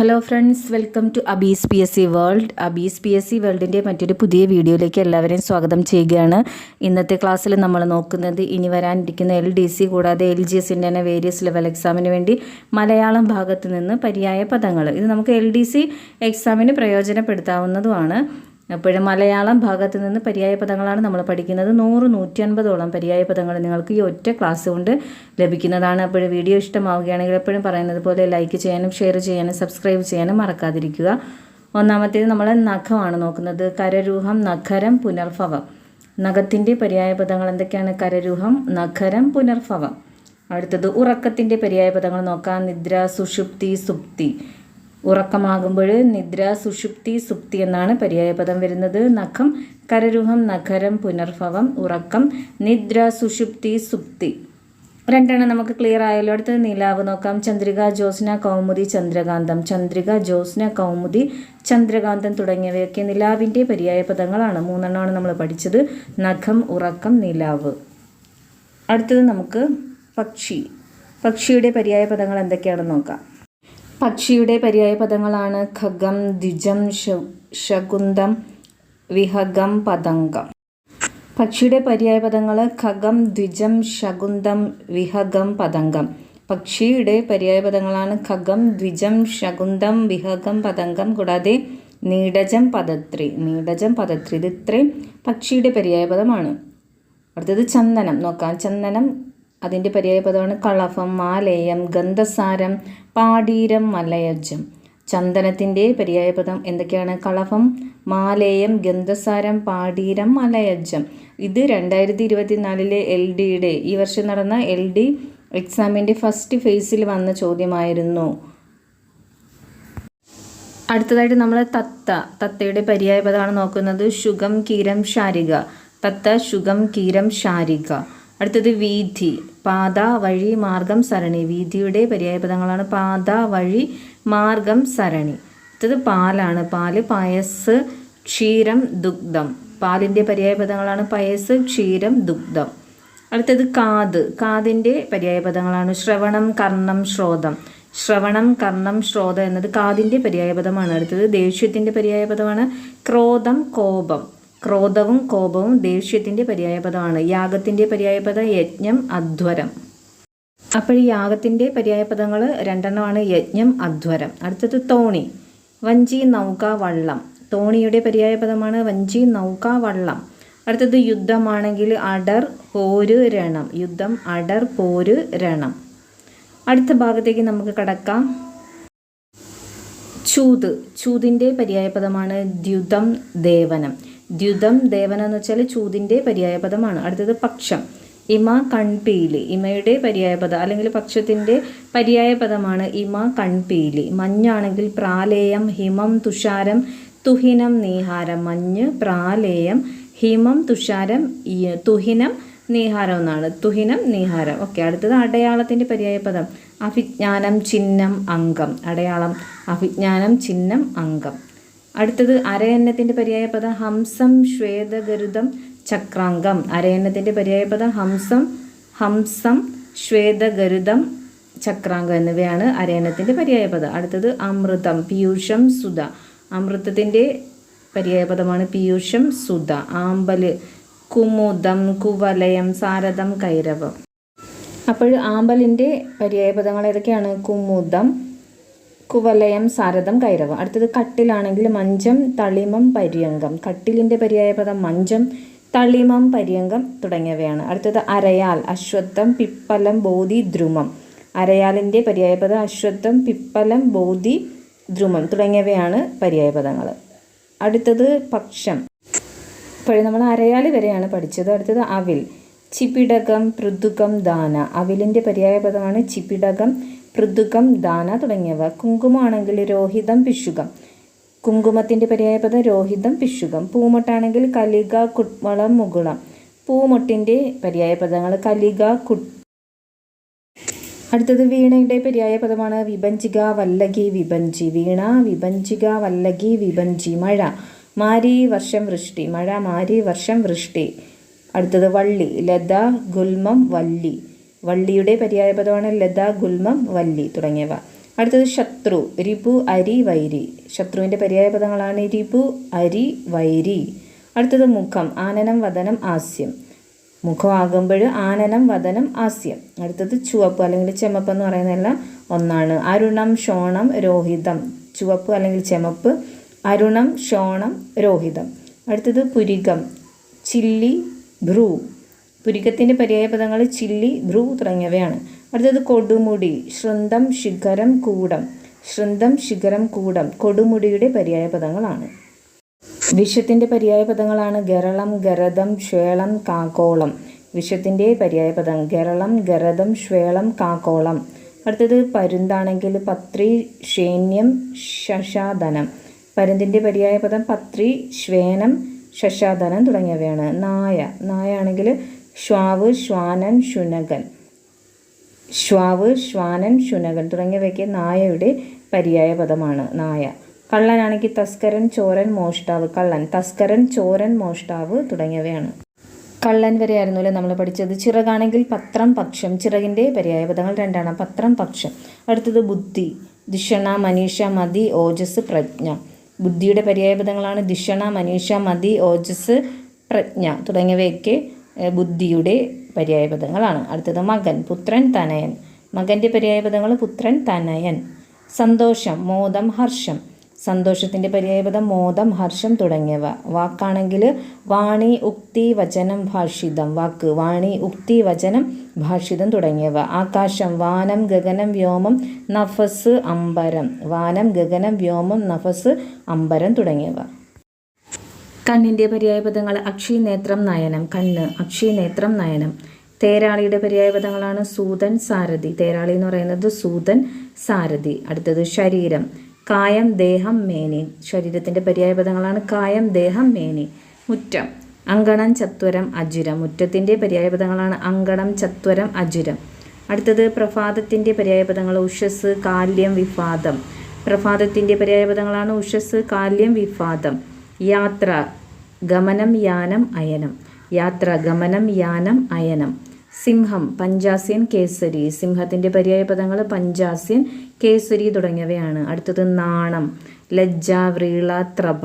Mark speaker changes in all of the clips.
Speaker 1: Hello friends welcome to Abees P S C world Abees P S C വേൾഡിന്റെ മറ്റൊരു പുതിയ വീഡിയോയിലേക്ക് എല്ലാവരെയും സ്വാഗതം ചെയ്യുകയാണ്. ഇന്നത്തെ ക്ലാസ്സിൽ നമ്മൾ നോക്കുന്നത് ഇനി വരാനിരിക്കുന്ന എൽ ഡി സി കൂടാതെ എൽ ജി എസിന്റെ തന്നെ വേരിയസ് ലെവൽ എക്സാമിന് വേണ്ടി മലയാളം ഭാഗത്ത് നിന്ന് പര്യായ പദങ്ങൾ. ഇത് നമുക്ക് എൽ ഡി സി എക്സാമിന് പ്രയോജനപ്പെടുത്താവുന്നതുമാണ്. അപ്പോഴും മലയാളം ഭാഗത്ത് നിന്ന് പര്യായ പദങ്ങളാണ് നമ്മൾ പഠിക്കുന്നത്. നൂറ് നൂറ്റി അൻപതോളം പര്യായ പദങ്ങൾ നിങ്ങൾക്ക് ഈ ഒറ്റ ക്ലാസ് കൊണ്ട് ലഭിക്കുന്നതാണ്. അപ്പോൾ വീഡിയോ ഇഷ്ടമാവുകയാണെങ്കിൽ എപ്പോഴും പറയുന്നത് പോലെ ലൈക്ക് ചെയ്യാനും ഷെയർ ചെയ്യാനും സബ്സ്ക്രൈബ് ചെയ്യാനും മറക്കാതിരിക്കുക. ഒന്നാമത്തേത് നമ്മൾ നഖമാണ് നോക്കുന്നത്. കരരൂഹം നഖരം പുനർഭവം. നഖത്തിന്റെ പര്യായ പദങ്ങൾ എന്തൊക്കെയാണ്? കരരൂഹം നഖരം പുനർഭവം. അടുത്തത് ഉറക്കത്തിന്റെ പര്യായ പദങ്ങൾ നോക്കാം. നിദ്ര സുഷുപ്തി സുപ്തി. ഉറക്കമാകുമ്പോൾ നിദ്ര സുഷുപ്തി സുപ്തി എന്നാണ് പര്യായപദം വരുന്നത്. നഖം കരരൂഹം നഖരം പുനർഭവം ഉറക്കം നിദ്ര സുഷുപ്തി സുപ്തി. രണ്ടെണ്ണം നമുക്ക് ക്ലിയർ ആയല്ലോ. അടുത്തത് നിലാവ് നോക്കാം. ചന്ദ്രിക ജ്യോത്സ്ന കൗമുദി ചന്ദ്രകാന്തം. ചന്ദ്രിക ജ്യോത്സ്ന കൗമുദി ചന്ദ്രകാന്തം തുടങ്ങിയവയൊക്കെ നിലാവിന്റെ പര്യായ പദങ്ങളാണ് മൂന്നെണ്ണമാണ് നമ്മൾ പഠിച്ചത്. നഖം ഉറക്കം നിലാവ്. അടുത്തത് നമുക്ക് പക്ഷി. പക്ഷിയുടെ പര്യായ പദങ്ങൾ എന്തൊക്കെയാണെന്ന് നോക്കാം. പക്ഷിയുടെ പര്യായ പദങ്ങളാണ് ഖഗം ദ്വിജം ശകുന്തം വിഹഗം പതംഗം. പക്ഷിയുടെ പര്യായ പദങ്ങൾ ഖഗം ദ്വിജം ശകുന്തം വിഹഗം പതംഗം. പക്ഷിയുടെ പര്യായ പദങ്ങളാണ് ഖഗം ദ്വിജം ശകുന്തം വിഹഗം പതംഗം കൂടാതെ നീടജം പദത്രി. നീടജം പദത്രി ഇത് ഇത്രയും പക്ഷിയുടെ പര്യായ പദമാണ്. അടുത്തത് ചന്ദനം. നോക്കാം. ചന്ദനം അതിന്റെ പര്യായപദമാണ് കളഫം മാലേയം ഗന്ധസാരം പാടീരം മലയജം ചന്ദനത്തിന്റെ പര്യായപദം എന്തൊക്കെയാണ്? കളഫം മാലേയം ഗന്ധസാരം പാടീരം മലയജം ഇത് രണ്ടായിരത്തി ഇരുപത്തി നാലിലെ എൽ ഡിയുടെ ഈ വർഷം നടന്ന എൽ ഡി എക്സാമിന്റെ ഫസ്റ്റ് ഫേസിൽ വന്ന ചോദ്യമായിരുന്നു. അടുത്തതായിട്ട് നമ്മൾ തത്ത. തത്തയുടെ പര്യായപദമാണ് നോക്കുന്നത്. ശുഗം കീരം ശാരിക. തത്ത ശുഗം കീരം ശാരിക. അടുത്തത് വീഥി. പാത വഴി മാർഗം സരണി. വീഥിയുടെ പര്യായപദങ്ങളാണ് പാത വഴി മാർഗം സരണി. അടുത്തത് പാലാണ്. പാൽ പായസ് ക്ഷീരം ദുഗ്ധം. പാലിന്റെ പര്യായപദങ്ങളാണ് പയസ് ക്ഷീരം ദുഗ്ധം. അടുത്തത് കാത്. കാതിന്റെ പര്യായപദങ്ങളാണ് ശ്രവണം കർണം ശ്രോതം. ശ്രവണം കർണം ശ്രോതം എന്നത് കാതിന്റെ പര്യായപദമാണ് അടുത്തത് ദേഷ്യത്തിന്റെ പര്യായപദമാണ് ക്രോധം കോപം. ക്രോധവും കോപവും ദേഷ്യത്തിന്റെ പര്യായപദമാണ്. യാഗത്തിന്റെ പര്യായപദ യജ്ഞം അധ്വരം. അപ്പോൾ ഈ യാഗത്തിന്റെ പര്യായപദങ്ങൾ രണ്ടെണ്ണമാണ്. യജ്ഞം അധ്വരം. അടുത്തത് തോണി. വഞ്ചി നൗക വള്ളം. തോണിയുടെ പര്യായപദമാണ് വഞ്ചി നൗക വള്ളം. അടുത്തത് യുദ്ധമാണെങ്കിൽ അടർ പോര് രണം. യുദ്ധം അടർ പോര് രണം. അടുത്ത ഭാഗത്തേക്ക് നമുക്ക് കടക്കാം. ചൂത്. ചൂതിന്റെ പര്യായപദമാണ് ദ്യുതം ദേവനം. ദ്യുതം ദേവന എന്ന് വെച്ചാൽ ചൂതിന്റെ പര്യായപദമാണ്. അടുത്തത് പക്ഷം. ഇമ കൺപീലി. ഇമയുടെ പര്യായപദം അല്ലെങ്കിൽ പക്ഷത്തിന്റെ പര്യായപദമാണ് ഇമ കൺപീലി. മഞ്ഞാണെങ്കിൽ പ്രാലേയം ഹിമം തുഷാരം തുഹിനം നീഹാരം. മഞ്ഞ് പ്രാലേയം ഹിമം തുഷാരം തുഹിനം നീഹാരം എന്നാണ്. തുഹിനം നീഹാരം. ഓക്കെ അടുത്തത് അടയാളത്തിന്റെ പര്യായപദം. അഭിജ്ഞാനം ചിഹ്നം അംഗം. അടയാളം അഭിജ്ഞാനം ചിഹ്നം അംഗം. അടുത്തത് അരയന്നത്തിന്റെ പര്യായപദം ഹംസം ശ്വേതഗരുതം ചക്രാംഗം. അരയന്നത്തിന്റെ പര്യായപദം ഹംസം ഹംസം ശ്വേതഗരുതം ചക്രാംഗം എന്നിവയാണ് അരയന്നത്തിന്റെ പര്യായപദം അടുത്തത് അമൃതം പീയൂഷം സുധ. അമൃതത്തിന്റെ പര്യായപദമാണ് പീയൂഷം സുധ. ആമ്പൽ കുമുദം കുവലയം സാരദം കൈരവം. അപ്പോൾ ആമ്പലിന്റെ പര്യായപദങ്ങൾ ഏതൊക്കെയാണ്? കുമുദം കുവലയം സാരഥം കൈരവം. അടുത്തത് കട്ടിലാണെങ്കിൽ മഞ്ചം തളിമം പര്യങ്കം. കട്ടിലിന്റെ പര്യായപദം മഞ്ചം തളിമം പര്യങ്കം തുടങ്ങിയവയാണ്. അടുത്തത് അരയാൽ അശ്വത്ഥം പിപ്പലം ബോധി ദ്രുമം. അരയാലിന്റെ പര്യായപദം അശ്വത്ഥം പിപ്പലം ബോധി ദ്രുമം തുടങ്ങിയവയാണ് പര്യായപദങ്ങൾ അടുത്തത് പക്ഷം. ഇപ്പോഴും നമ്മൾ അരയാൽ വരെയാണ് പഠിച്ചത്. അടുത്തത് അവിൽ. ചിപിടകം പൃഥുകം ദാന. അവിലിന്റെ പര്യായപദമാണ് ചിപ്പിടകം പൃഥുകം ദാന തുടങ്ങിയവ. കുങ്കുമമാണെങ്കിൽ രോഹിതം പിശുകം. കുങ്കുമത്തിന്റെ പര്യായപദം രോഹിതം പിശുകം. പൂമൊട്ടാണെങ്കിൽ കലിക കുട്ടളം മുകുളം. പൂമൊട്ടിന്റെ പര്യായപദങ്ങൾ കലിക കു അടുത്തത് വീണയുടെ പര്യായ പദമാണ് വിഭഞ്ചിക വല്ലകി വിഭഞ്ചി. വീണ വിഭഞ്ചിക വല്ലകി വിഭഞ്ചി. മഴ. മാരി വർഷം വൃഷ്ടി. മഴ മാരി വർഷം വൃഷ്ടി. അടുത്തത് വള്ളി. ലത ഗുൽമം വല്ലി വള്ളിയുടെ പര്യായപദമാണ് ലത ഗുൽമം വല്ലി തുടങ്ങിയവ. അടുത്തത് ശത്രു രിപു അരി വൈരി. ശത്രുവിന്റെ പര്യായപദങ്ങളാണ് രിപു അരി വൈരി. അടുത്തത് മുഖം ആനനം വദനം ആസ്യം. മുഖമാകുമ്പോൾ ആനനം വദനം ആസ്യം. അടുത്തത് ചുവപ്പ് അല്ലെങ്കിൽ ചെമപ്പ് എന്ന് പറയുന്നതെല്ലാം ഒന്നാണ്. അരുണം ഷോണം രോഹിതം. ചുവപ്പ് അല്ലെങ്കിൽ ചെമപ്പ്. അരുണം ഷോണം രോഹിതം. അടുത്തത് പുരികം. ചില്ലി ഭ്രൂ. പുരികത്തിന്റെ പര്യായപദങ്ങൾ ചില്ലി ധ്രു തുടങ്ങിയവയാണ്. അടുത്തത് കൊടുമുടി ശൃന്തം ശിഖരം കൂടം. ശൃന്തം ശിഖരം കൂടം കൊടുമുടിയുടെ പര്യായപദങ്ങളാണ് വിഷത്തിന്റെ പര്യായപദങ്ങളാണ് ഗരളം ഗരതം ശ്വേളം കാക്കോളം. വിഷത്തിന്റെ പര്യായപദം ഗരളം ഗരതം ശ്വേളം കാക്കോളം. അടുത്തത് പരുന്താണെങ്കിൽ പത്രി ഷേന്യം ശശാധനം പരുന്തിന്റെ പര്യായപദം പത്രി ശ്വേനം ശശാധനം തുടങ്ങിയവയാണ്. നായ നായ ആണെങ്കിൽ ശ്വാവ് ശ്വാനൻ ശുനകൻ. ശ്വാവ് ശ്വാനൻ ശുനകൻ തുടങ്ങിയവയ്ക്ക് നായയുടെ പര്യായ പദമാണ് നായ. കള്ളനാണെങ്കിൽ തസ്കരൻ ചോരൻ മോഷ്ടാവ്. കള്ളൻ തസ്കരൻ ചോരൻ മോഷ്ടാവ് തുടങ്ങിയവയാണ്. കള്ളൻ വരെ ആയിരുന്നല്ലോ നമ്മൾ പഠിച്ചത്? ചിറകാണെങ്കിൽ പത്രം പക്ഷം. ചിറകിന്റെ പര്യായ പദങ്ങൾ രണ്ടാണ്. പത്രം പക്ഷം. അടുത്തത് ബുദ്ധി. ദിഷണ മനീഷ മതി ഓജസ് പ്രജ്ഞ. ബുദ്ധിയുടെ പര്യായ പദങ്ങളാണ് ദിഷണ മനീഷ മതി ഓജസ് പ്രജ്ഞ തുടങ്ങിയവയൊക്കെ ബുദ്ധിയുടെ പര്യായപദങ്ങളാണ്. അടുത്തത് മകൻ പുത്രൻ തനയൻ. മകന്റെ പര്യായപദങ്ങൾ പുത്രൻ തനയൻ. സന്തോഷം മോദം ഹർഷം. സന്തോഷത്തിന്റെ പര്യായപദം മോദം ഹർഷം തുടങ്ങിയവ. വാക്കാണെങ്കിൽ വാണി ഉക്തി വചനം ഭാഷിതം. വാക്ക് വാണി ഉക്തി വചനം ഭാഷിതം തുടങ്ങിയവ. ആകാശം വാനം ഗഗനം വ്യോമം നഫസ് അമ്പരം. വാനം ഗഗനം വ്യോമം നഫസ് അമ്പരം തുടങ്ങിയവ. കണ്ണിന്റെ പര്യായപദങ്ങൾ അക്ഷി നേത്രം നയനം കണ്ണ് അക്ഷി നേത്രം നയനം. തേരാളിയുടെ പര്യായപദങ്ങളാണ് സൂതൻ സാരഥി. തേരാളി എന്ന് പറയുന്നത് സൂതൻ സാരഥി. അടുത്തത് ശരീരം. കായം ദേഹം മേനി. ശരീരത്തിന്റെ പര്യായപദങ്ങളാണ് കായം ദേഹം മേനി. മുറ്റം. അങ്കണം ചത്വരം അജുരം. മുറ്റത്തിന്റെ പര്യായപദങ്ങളാണ് അങ്കണം ചത്വരം അജുരം. അടുത്തത് പ്രഭാതത്തിന്റെ പര്യായപദങ്ങൾ ഉഷസ് കാല്യം വിഫാദം. പ്രഭാതത്തിന്റെ പര്യായപദങ്ങളാണ് ഉഷസ് കാല്യം വിഫാദം. യാത്ര. ഗമനം യാനം അയനം. യാത്ര ഗമനം യാനം അയനം. സിംഹം പഞ്ചാസ്യൻ കേസരി. സിംഹത്തിന്റെ പര്യായപദങ്ങൾ പഞ്ചാസ്യൻ കേസരി തുടങ്ങിയവയാണ്. അടുത്തത് നാണം. ലജ്ജ വ്രീള ത്രപ.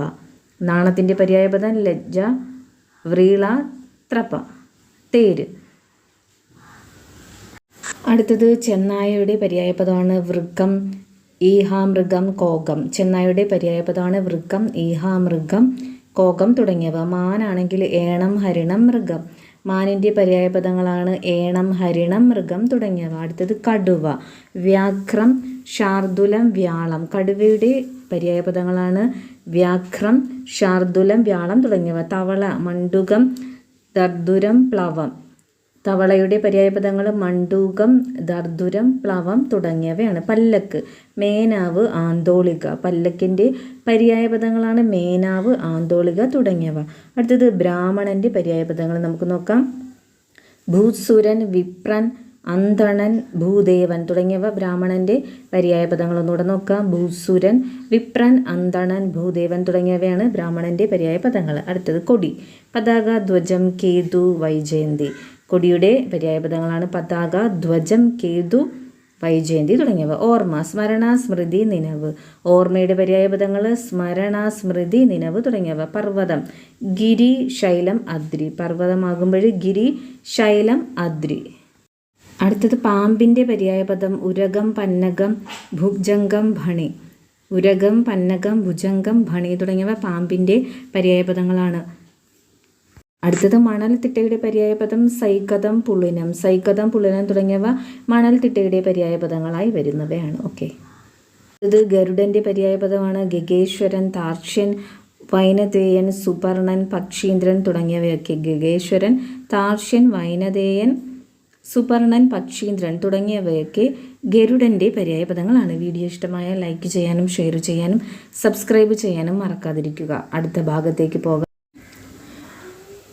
Speaker 1: നാണത്തിന്റെ പര്യായപദം ലജ്ജ വ്രീള ത്രപ. തേര്. അടുത്തത് ചെന്നായയുടെ പര്യായ പദമാണ് വൃക്കം ഈഹാമൃഗം കോകം. ചെന്നായയുടെ പര്യായ പദമാണ് വൃക്കം ഈഹാമൃഗം കോകം തുടങ്ങിയവ. മാനാണെങ്കിൽ ഏണം ഹരിണം മൃഗം. മാനിന്റെ പര്യായപദങ്ങളാണ് ഏണം ഹരിണം മൃഗം തുടങ്ങിയവ. അടുത്തത് കടുവ. വ്യാഘ്രം ശാർദുലം വ്യാളം. കടുവയുടെ പര്യായപദങ്ങളാണ് വ്യാഘ്രം ശാർദുലം വ്യാളം തുടങ്ങിയവ. തവള മണ്ടുകം ദർദുരം പ്ലവം. തവളയുടെ പര്യായപദങ്ങൾ മണ്ടൂകം ദർദുരം പ്ലവം തുടങ്ങിയവയാണ്. പല്ലക്ക് മേനാവ് ആന്തോളിക. പല്ലക്കിന്റെ പര്യായപദങ്ങളാണ് മേനാവ് ആന്തോളിക തുടങ്ങിയവ. അടുത്തത് ബ്രാഹ്മണന്റെ പര്യായപദങ്ങൾ നമുക്ക് നോക്കാം. ഭൂസുരൻ വിപ്രൻ അന്തണൻ ഭൂദേവൻ തുടങ്ങിയവ ബ്രാഹ്മണന്റെ പര്യായപദങ്ങൾ ഒന്നുകൂടെ നോക്കാം. ഭൂസുരൻ വിപ്രൻ അന്തണൻ ഭൂദേവൻ തുടങ്ങിയവയാണ് ബ്രാഹ്മണന്റെ പര്യായപദങ്ങൾ. അടുത്തത് കൊടി. പതാക ധ്വജം കേതു വൈജയന്തി. കൊടിയുടെ പര്യായപദങ്ങളാണ് പതാക ധ്വജം കേതു വൈജയന്തി തുടങ്ങിയവ. ഓർമ്മ സ്മരണ സ്മൃതി നിനവ്. ഓർമ്മയുടെ പര്യായപദങ്ങൾ സ്മരണ സ്മൃതി നിനവ് തുടങ്ങിയവ. പർവതം ഗിരി ശൈലം അദ്രി. പർവതമാകുമ്പോൾ ഗിരി ശൈലം അദ്രി. അടുത്തത് പാമ്പിന്റെ പര്യായപദം. ഉരകം പന്നകം ഭുജംഗം ഭണി. ഉരകം പന്നകം ഭുജംഗം ഭണി തുടങ്ങിയവ പാമ്പിന്റെ പര്യായപദങ്ങളാണ്. അടുത്തത് മണൽത്തിട്ടയുടെ പര്യായപദം സൈകതം പുള്ളിനം. സൈകതം പുള്ളിനം തുടങ്ങിയവ മണൽത്തിട്ടയുടെ പര്യായപദങ്ങളായി വരുന്നവയാണ്. ഓക്കെ ഇത് ഗരുഡന്റെ പര്യായപദമാണ് ഗഗേശ്വരൻ താർഷ്യൻ വൈനതേയൻ സുപർണൻ പക്ഷീന്ദ്രൻ തുടങ്ങിയവയൊക്കെ ഗഗേശ്വരൻ താർഷ്യൻ വൈനതേയൻ സുപർണൻ പക്ഷീന്ദ്രൻ തുടങ്ങിയവയൊക്കെ ഗരുഡന്റെ പര്യായപദങ്ങളാണ് വീഡിയോ ഇഷ്ടമായ ലൈക്ക് ചെയ്യാനും ഷെയർ ചെയ്യാനും സബ്സ്ക്രൈബ് ചെയ്യാനും മറക്കാതിരിക്കുക. അടുത്ത ഭാഗത്തേക്ക് പോകാം.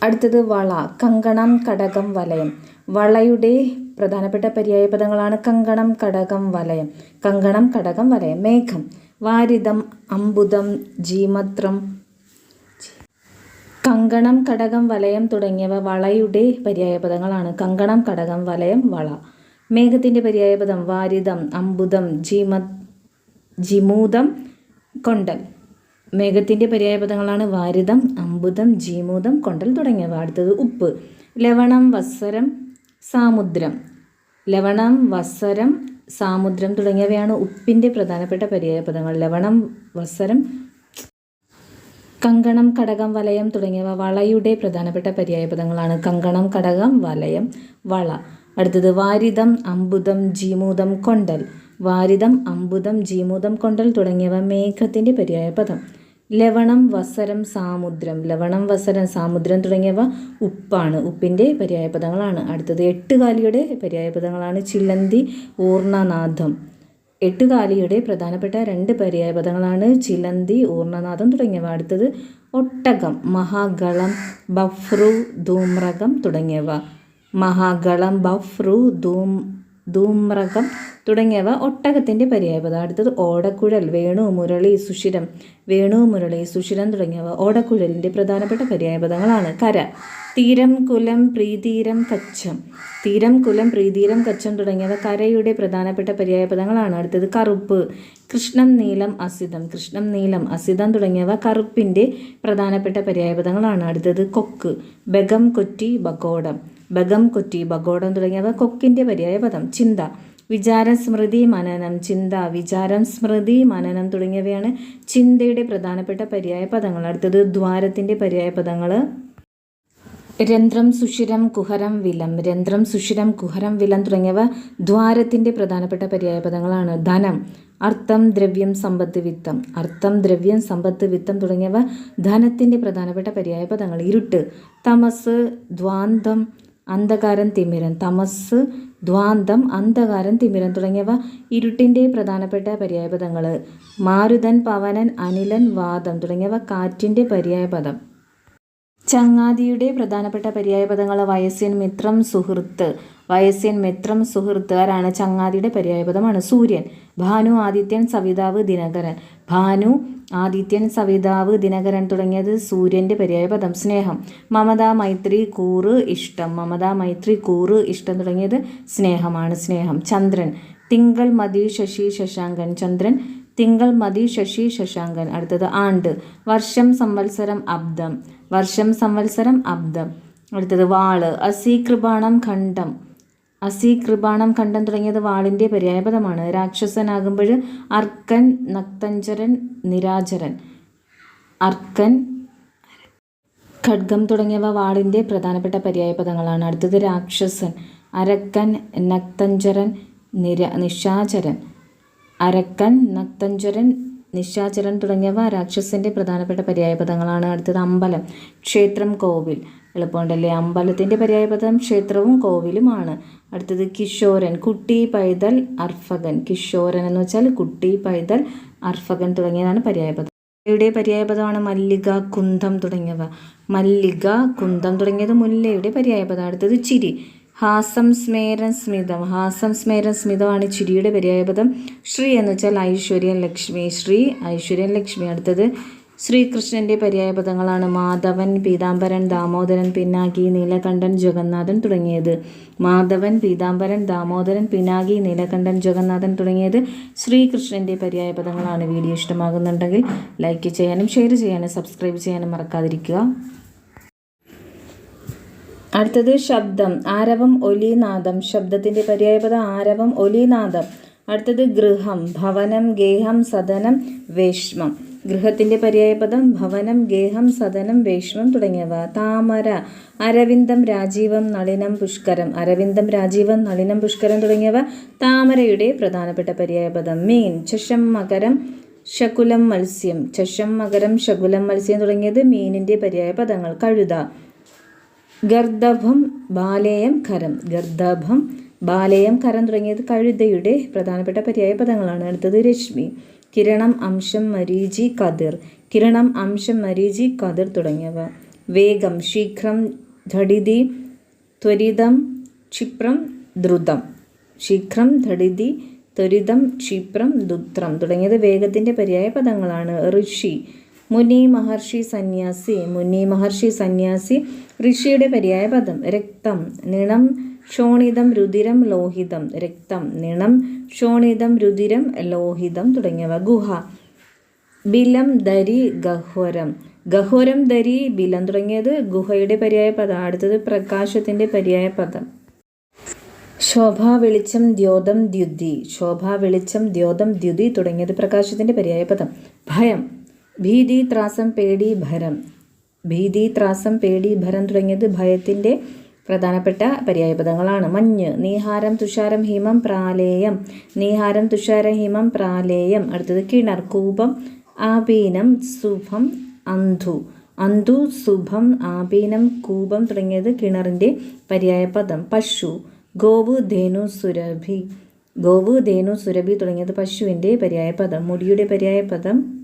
Speaker 1: അടുത്തത് വള കങ്കണം കടകം വലയം. വളയുടെ പ്രധാനപ്പെട്ട പര്യായ പദങ്ങളാണ് കങ്കണം കടകം വലയം. കങ്കണം കടകം വലയം മേഘം. വാരിതം അമ്പുതം ജീമത്രം. കങ്കണം കടകം വലയം തുടങ്ങിയവ വളയുടെ പര്യായ പദങ്ങളാണ്. കങ്കണം കടകം വലയം വള. മേഘത്തിന്റെ പര്യായപദം വാരിതം അമ്പുതം ജീമ ജിമൂതം കൊണ്ടൽ. മേഘത്തിന്റെ പര്യായപദങ്ങളാണ് വാരിതം അമ്പുതം ജീമൂതം കൊണ്ടൽ തുടങ്ങിയവ. അടുത്തത് ഉപ്പ്. ലവണം വസ്സരം സാമുദ്രം. ലവണം വസ്സരം സാമുദ്രം തുടങ്ങിയവയാണ് ഉപ്പിന്റെ പ്രധാനപ്പെട്ട പര്യായപദങ്ങൾ. ലവണം വസ്സരം കങ്കണം കടകം വലയം തുടങ്ങിയവ വളയുടെ പ്രധാനപ്പെട്ട പര്യായപദങ്ങളാണ്. കങ്കണം കടകം വലയം വള. അടുത്തത് വാരിതം അമ്പുതം ജീമൂതം കൊണ്ടൽ. വാരിതം അമ്പുതം ജീമൂതം കൊണ്ടൽ തുടങ്ങിയവ മേഘത്തിന്റെ പര്യായപദം. ലവണം വസരം സാമുദ്രം. ലവണം വസരം സാമുദ്രം തുടങ്ങിയവ ഉപ്പാണ്. ഉപ്പിന്റെ പര്യായപദങ്ങളാണ് അടുത്തത് എട്ടുകാലിയുടെ പര്യായപദങ്ങളാണ് ചിലന്തി ഊർണനാഥം എട്ടുകാലിയുടെ പ്രധാനപ്പെട്ട രണ്ട് പര്യായപദങ്ങളാണ് ചിലന്തി ഊർണനാഥം തുടങ്ങിയവ. അടുത്തത് ഒട്ടകം മഹാഗളം ബഫ്രു ധൂമ്രകം തുടങ്ങിയവ. മഹാഗളം ബഫ്രു ധൂം ധൂമ്രകം തുടങ്ങിയവ ഒട്ടകത്തിന്റെ പര്യായപദം. അടുത്തത് ഓടക്കുഴൽ വേണു മുരളി സുഷിരം. വേണു മുരളി സുഷിരം തുടങ്ങിയവ ഓടക്കുഴലിന്റെ പ്രധാനപ്പെട്ട പര്യായപദങ്ങളാണ്. കര തീരം കുലം പ്രീതീരം കച്ചം തീരം കുലം പ്രീതീരം കച്ചം തുടങ്ങിയവ കരയുടെ പ്രധാനപ്പെട്ട പര്യായപദങ്ങളാണ്. അടുത്തത് കറുപ്പ് കൃഷ്ണം നീലം അസിതം. കൃഷ്ണം നീലം അസിതം തുടങ്ങിയവ കറുപ്പിന്റെ പ്രധാനപ്പെട്ട പര്യായപദങ്ങളാണ്. അടുത്തത് കൊക്ക് ബഗം കൊറ്റി ബഗോഡം ബഗം കൊറ്റി ബഗോടം തുടങ്ങിയവ കൊക്കിന്റെ പര്യായ പദം. ചിന്ത വിചാരം സ്മൃതി മനനം. ചിന്ത വിചാരം സ്മൃതി മനനം തുടങ്ങിയവയാണ് ചിന്തയുടെ പ്രധാനപ്പെട്ട പര്യായ പദങ്ങൾ. അടുത്തത് ദ്വാരത്തിന്റെ പര്യായ പദങ്ങൾ രന്ധ്രം സുഷിരം കുഹരം വിലം. രന്ധ്രം സുഷിരം കുഹരം വിലം തുടങ്ങിയവ ദ്വാരത്തിന്റെ പ്രധാനപ്പെട്ട പര്യായ പദങ്ങളാണ്. ധനം അർത്ഥം ദ്രവ്യം സമ്പത്ത് വിത്തം. അർത്ഥം ദ്രവ്യം സമ്പത്ത് വിത്തം തുടങ്ങിയവ ധനത്തിന്റെ പ്രധാനപ്പെട്ട പര്യായ പദങ്ങൾ. ഇരുട്ട് തമസ് ദ്വാന്തം അന്ധകാരം തിമിരൻ തമസ് ദ്വാന്തം അന്ധകാരം തിമിരൻ തുടങ്ങിയവ ഇരുട്ടിന്റെ പ്രധാനപ്പെട്ട പര്യായപദങ്ങൾ മാരുതൻ പവനൻ അനിലൻ വാദം തുടങ്ങിയവ കാറ്റിന്റെ പര്യായപദം. ചങ്ങാതിയുടെ പ്രധാനപ്പെട്ട പര്യായപദങ്ങൾ വയസ്സിൻ മിത്രം സുഹൃത്ത്. വയസ്യൻ മിത്രം സുഹൃത്തുകാരാണ് ചങ്ങാതിയുടെ പര്യായപദമാണ്. സൂര്യൻ ഭാനു ആദിത്യൻ സവിതാവ് ദിനകരൻ. ഭാനു ആദിത്യൻ സവിതാവ് ദിനകരൻ തുടങ്ങിയത് സൂര്യന്റെ പര്യായപദം. സ്നേഹം മമത മൈത്രി കൂറ് ഇഷ്ടം. മമത മൈത്രി കൂറ് ഇഷ്ടം തുടങ്ങിയത് സ്നേഹമാണ്. സ്നേഹം ചന്ദ്രൻ. തിങ്കൾ മതി ശശി ശശാങ്കൻ. ചന്ദ്രൻ തിങ്കൾ മതി ശശി ശശാങ്കൻ. അടുത്തത് ആണ്ട്. വർഷം സംവത്സരം അബ്ദം. വർഷം സംവത്സരം അബ്ദം. അടുത്തത് വാൾ. അസീകൃപാണം ഖണ്ഡം. അസീകൃപാണം ഖണ്ഡം തുടങ്ങിയത് വാളിന്റെ പര്യായപദമാണ്. രാക്ഷസനാകുമ്പോൾ അർക്കൻ നക്തഞ്ചരൻ നിരാചരൻ അർക്കൻ ഖഡ്ഗം തുടങ്ങിയവ വാളിന്റെ പ്രധാനപ്പെട്ട പര്യായപദങ്ങളാണ്. അടുത്തത് രാക്ഷസൻ. അരക്കൻ നക്തഞ്ചരൻ നിര നിശാചരൻ. അരക്കൻ നക്തഞ്ചരൻ നിശാചരൻ തുടങ്ങിയവ രാക്ഷസന്റെ പ്രധാനപ്പെട്ട പര്യായപദങ്ങളാണ്. അടുത്തത് അമ്പലം ക്ഷേത്രം കോവിൽ. എളുപ്പമുണ്ടല്ലേ? അമ്പലത്തിന്റെ പര്യായപദം ക്ഷേത്രവും കോവിലുമാണ്. അടുത്തത് കിഷോരൻ കുട്ടി പൈതൽ അർഫകൻ. കിഷോരൻ എന്ന് വെച്ചാൽ കുട്ടി പൈതൽ അർഫകൻ തുടങ്ങിയതാണ് പര്യായപദം. മുല്ലയുടെ പര്യായപദമാണ് മല്ലിക കുന്തം തുടങ്ങിയവ. മല്ലിക കുന്തം തുടങ്ങിയത് മുല്ലയുടെ പര്യായപദം. അടുത്തത് ചിരി. ഹാസം സ്മേരം സ്മിതം. ഹാസം സ്മേരം സ്മിതമാണ് ചിരിയുടെ പര്യായപദം. ശ്രീ എന്ന് വെച്ചാൽ ഐശ്വര്യൻ ലക്ഷ്മി. ശ്രീ ഐശ്വര്യൻ ലക്ഷ്മി. അടുത്തത് ശ്രീകൃഷ്ണന്റെ പര്യായപദങ്ങളാണ് മാധവൻ പീതാംബരൻ ദാമോദരൻ പിന്നാകി നീലകണ്ഠൻ ജഗന്നാഥൻ തുടങ്ങിയത്. മാധവൻ പീതാംബരൻ ദാമോദരൻ പിന്നാകി നീലകണ്ഠൻ ജഗന്നാഥൻ തുടങ്ങിയത് ശ്രീകൃഷ്ണന്റെ പര്യായപദങ്ങളാണ്. വീഡിയോ ഇഷ്ടമാകുന്നുണ്ടെങ്കിൽ ലൈക്ക് ചെയ്യാനും ഷെയർ ചെയ്യാനും സബ്സ്ക്രൈബ് ചെയ്യാനും മറക്കാതിരിക്കുക. അടുത്തത് ശബ്ദം. ആരവം ഒലിനാദം. ശബ്ദത്തിന്റെ പര്യായപദം ആരവം ഒലിനാദം. അടുത്തത് ഗൃഹം ഭവനം ഗേഹം സദനം വേഷ്മം. ഗൃഹത്തിന്റെ പര്യായപദം ഭവനം ഗേഹം സദനം വേഷ്മം തുടങ്ങിയവ. താമര അരവിന്ദം രാജീവം നളിനം പുഷ്കരം. അരവിന്ദം രാജീവം നളിനം പുഷ്കരം തുടങ്ങിയവ താമരയുടെ പ്രധാനപ്പെട്ട പര്യായപദം. മീൻ ചഷം മകരം ശകുലം മത്സ്യം. ചഷം മകരം ശകുലം മത്സ്യം തുടങ്ങിയത് മീനിന്റെ പര്യായപദങ്ങൾ. കഴുത. ഗർദഭം ബാലേയം കരം. ഗർദഭം ബാലേയം കരം തുടങ്ങിയത് കഴുതയുടെ പ്രധാനപ്പെട്ട പര്യായ പദങ്ങളാണ്. അടുത്തത് രശ്മി. കിരണം അംശം മരീചി കതിർ. കിരണം അംശം മരീചി കതിർ തുടങ്ങിയവ. വേഗം ശീഘ്രം ധടിതി ത്വരിതം ക്ഷിപ്രം ദ്രുതം. ശീഘ്രം ധടിതി ത്വരിതം ക്ഷിപ്രം ദുത്രം തുടങ്ങിയത് വേഗത്തിന്റെ പര്യായ പദങ്ങളാണ്. ഋഷി. മുനി മഹർഷി സന്യാസി മുനി മഹർഷി സന്യാസി ഋഷിയുടെ പര്യായ പദം രക്തം നിണം ക്ഷോണിതം രുതിരം ലോഹിതം രക്തം നിണം ക്ഷോണിതം രുതിരം ലോഹിതം തുടങ്ങിയവ. ഗുഹ ബിലം ദരി ഗഹ്വരം. ഗഹ്വരം ദരി ബിലം തുടങ്ങിയത് ഗുഹയുടെ പര്യായ പദം. അടുത്തത് പ്രകാശത്തിന്റെ പര്യായ പദം. ശോഭ വെളിച്ചം ദ്യോതം ദ്യുതി. ശോഭ വെളിച്ചം ദ്യോതം ദ്യുതി തുടങ്ങിയത് പ്രകാശത്തിന്റെ പര്യായ പദം. ഭയം ഭീതി ത്രാസം പേടി ഭരം. ഭീതി ത്രാസം പേടി ഭരം തുടങ്ങിയത് ഭയത്തിന്റെ പ്രധാനപ്പെട്ട പര്യായപദങ്ങളാണ്. മഞ്ഞ് നീഹാരം തുഷാരം ഹിമം പ്രാലേയം. നീഹാരം തുഷാരം ഹിമം പ്രാലേയം. അടുത്തത് കിണർ കൂപം ആപീനം സുഭം അന്ധു. അന്ധു സുഭം ആപീനം കൂപം തുടങ്ങിയത് കിണറിന്റെ പര്യായപദം. പശു ഗോവു ധേനു സുരഭി. ഗോവു ധേനു സുരഭി തുടങ്ങിയത് പശുവിന്റെ പര്യായപദം. മുടിയുടെ പര്യായപദം.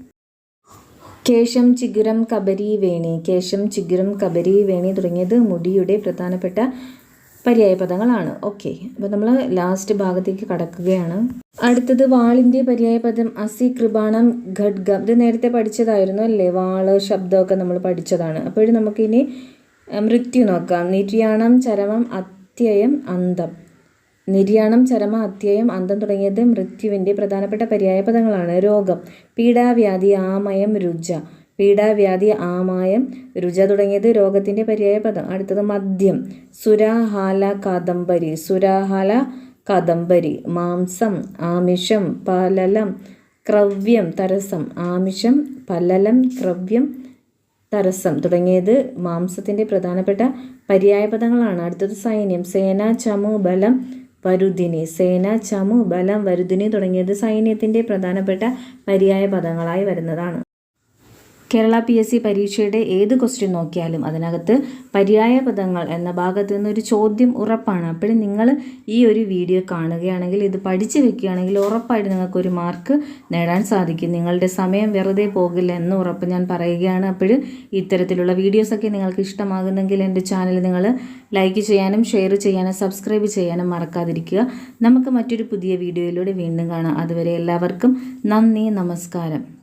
Speaker 1: കേശം ചിഗുരം കബരി വേണി. കേശം ചിഗുരം കബരി വേണി തുടങ്ങിയത് മുടിയുടെ പ്രധാനപ്പെട്ട പര്യായ പദങ്ങളാണ്. ഓക്കെ. അപ്പോൾ നമ്മൾ ലാസ്റ്റ് ഭാഗത്തേക്ക് കടക്കുകയാണ്. അടുത്തത് വാളിന്റെ പര്യായ പദം അസി കൃപാണം ഖഡ്ഗം. ഇത് നേരത്തെ പഠിച്ചതായിരുന്നു അല്ലേ? വാൾ ശബ്ദമൊക്കെ നമ്മൾ പഠിച്ചതാണ്. അപ്പോഴും നമുക്കിനി മൃത്യു നോക്കാം. നിര്യാണം ചരമം അത്യയം അന്തം. നിര്യാണം ചരമ അത്യയം അന്തം തുടങ്ങിയത് മൃത്യുവിന്റെ പ്രധാനപ്പെട്ട പര്യായ പദങ്ങളാണ്. രോഗം പീഡാവ്യാധി ആമയം രുജ പീഡാവ്യാധി ആമായം രുജ തുടങ്ങിയത് രോഗത്തിന്റെ പര്യായ പദം. അടുത്തത് മദ്യം. സുരാഹാല കാദംബരി. സുരാഹാല കാദംബരി. മാംസം ആമിഷം പലലം ക്രവ്യം തരസം. ആമിഷം പലലം ക്രവ്യം തരസം തുടങ്ങിയത് മാംസത്തിന്റെ പ്രധാനപ്പെട്ട പര്യായപദങ്ങളാണ് അടുത്തത് സൈന്യം. സേന ചമു ബലം വരുദിനി സേന ചമു ബലം വരുദിനി തുടങ്ങിയത് സൈന്യത്തിന്റെ പ്രധാനപ്പെട്ട പര്യായ പദങ്ങളായി വരുന്നതാണ്. കേരള പി എസ് സി പരീക്ഷയുടെ ഏത് ക്വസ്റ്റ്യൻ നോക്കിയാലും അതിനകത്ത് പര്യായ പദങ്ങൾ എന്ന ഭാഗത്ത് നിന്നൊരു ചോദ്യം ഉറപ്പാണ്. അപ്പോഴും നിങ്ങൾ ഈ ഒരു വീഡിയോ കാണുകയാണെങ്കിൽ ഇത് പഠിച്ചു വെക്കുകയാണെങ്കിൽ ഉറപ്പായിട്ട് നിങ്ങൾക്കൊരു മാർക്ക് നേടാൻ സാധിക്കും. നിങ്ങളുടെ സമയം വെറുതെ പോകില്ല എന്ന് ഉറപ്പ് ഞാൻ പറയുകയാണ്. അപ്പോൾ ഇത്തരത്തിലുള്ള വീഡിയോസൊക്കെ നിങ്ങൾക്ക് ഇഷ്ടമാകുന്നെങ്കിൽ എന്റെ ചാനൽ നിങ്ങൾ ലൈക്ക് ചെയ്യാനും ഷെയർ ചെയ്യാനും സബ്സ്ക്രൈബ് ചെയ്യാനും മറക്കാതിരിക്കുക. നമുക്ക് മറ്റൊരു പുതിയ വീഡിയോയിലൂടെ വീണ്ടും കാണാം. അതുവരെ എല്ലാവർക്കും നന്ദി നമസ്കാരം.